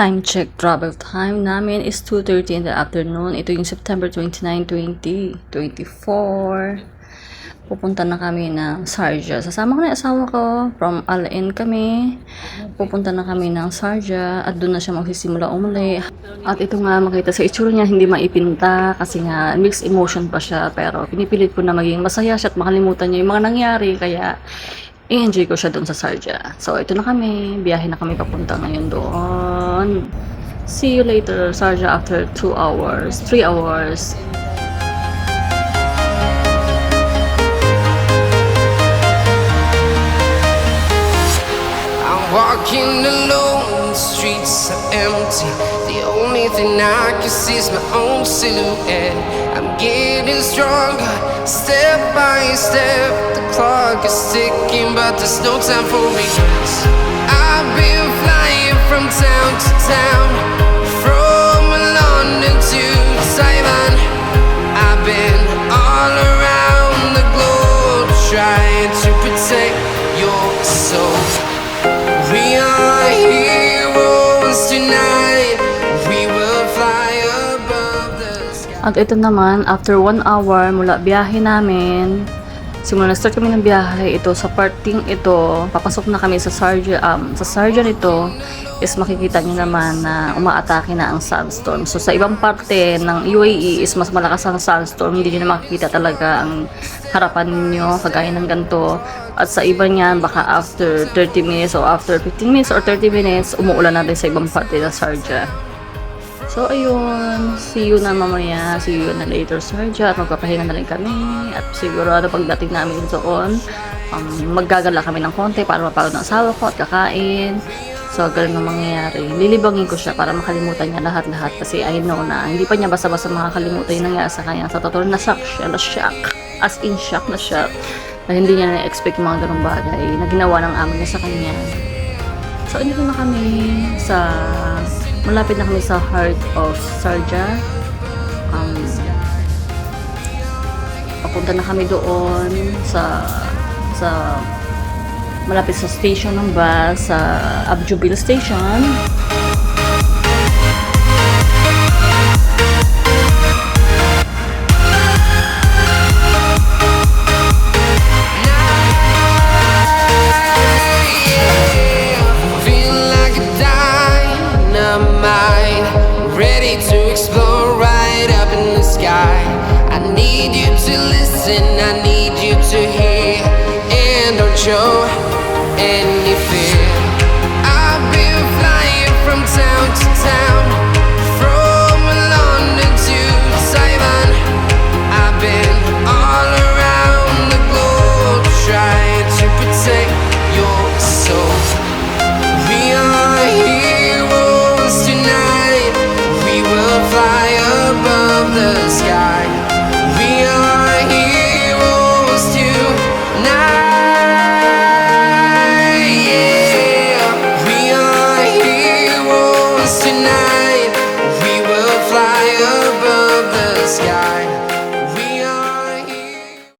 Time check, travel time namin is 2.30 in the afternoon. Ito yung September 29, 2024. Pupunta na kami ng Sarja. Sasama ko na yung asawa ko. From Alain kami. Pupunta na kami ng Sarja. At doon na siya magsisimula umuli. At ito nga, makita sa itsura niya, hindi maipinta. Kasi nga, mixed emotion pa siya. Pero pinipilit ko na maging masaya siya at makalimutan niya yung mga nangyari. Kaya, i-enjoy ko siya doon sa Sarja. So, ito na kami. Biyahe na kami papunta ngayon doon. See you later, Sarja, after 2 hours, 3 hours. I'm walking alone, the streets are empty. The only thing I can see is my own silhouette. I'm getting stronger, step by step. The clock is ticking, but there's no time for regrets. I've been flying from town to town, from London to Taiwan. I've been all around the globe trying to protect your soul. We are heroes tonight. We will fly above the sky. At ito naman, after 1 hour mula biyahe namin, simula na-start kami ng biyahe, ito sa parting ito, papasok na kami sa Sarja, um, sa Sarja nito, is makikita niyo naman na umaatake na ang sandstorm. So sa ibang parte ng UAE is mas malakas ang sandstorm, hindi niyo na makikita talaga ang harapan ninyo, kagaya ng ganito. At sa iba niyan, baka after 30 minutes or after 15 minutes or 30 minutes, umuulan na rin sa ibang parte ng Sarja. So, ayun. See you na mamaya. See you na later, Sarja. At magpapahinga na rin kami. At siguro ano pagdating namin doon, um, maggagala kami ng konti para mapagod ng asawa ko at kakain. So, ganun ang mangyayari. Lilibangin ko siya para makalimutan niya lahat-lahat kasi I know na hindi pa niya basta-basta makakalimutan yung nangyari sa kanya. Sa totoo, na-shock siya. Na-shock. As in shock na shock. Na hindi niya na-expect yung mga ganung bagay na ginawa ng amo niya sa kanya. So, andito na kami sa... Malapit na kami sa heart of Sarja. Um, papunta na kami doon sa sa malapit sa station ng bus sa Abjubil Station. Need you to listen, I need you to hear, and don't show any fear. I've been flying from town to town, tonight.